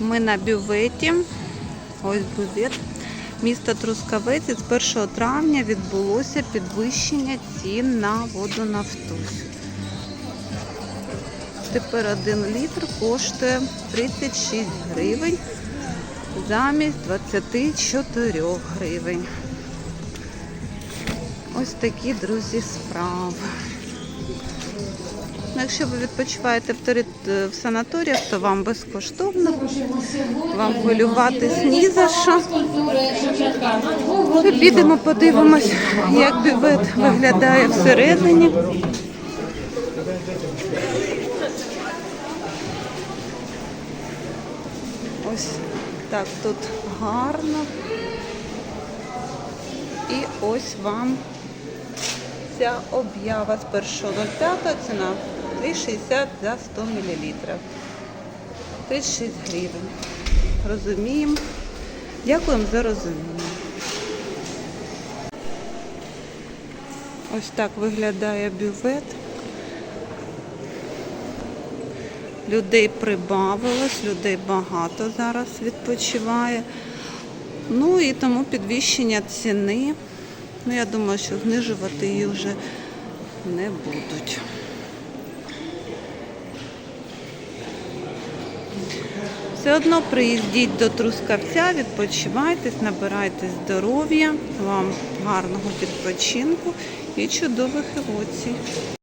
Ми на бюветі. Ось бювет. Місто Трускавець з 1 травня відбулося підвищення цін на воду нафтусь. Тепер 1 літр коштує 36 гривень замість 24 гривень. Ось такі, друзі, справи. Ну, Якщо ви відпочиваєте тери- в санаторіях, то вам безкоштовно. Вам хвилюватись ні за що. Ми підемо, подивимось, як бювет виглядає всередині. Ось так тут гарно. І ось вам ця об'ява з 1.05 ціна 3,60 за 100 мл. 36 гривень. Розуміємо. Дякуємо за розуміння. Ось так виглядає бювет. Людей прибавилось, людей багато зараз відпочиває. Ну і тому підвищення ціни. Ну, я думаю, що знижувати її вже не будуть. Все одно приїздіть до Трускавця, відпочивайтесь, набирайте здоров'я, вам гарного відпочинку і чудових емоцій.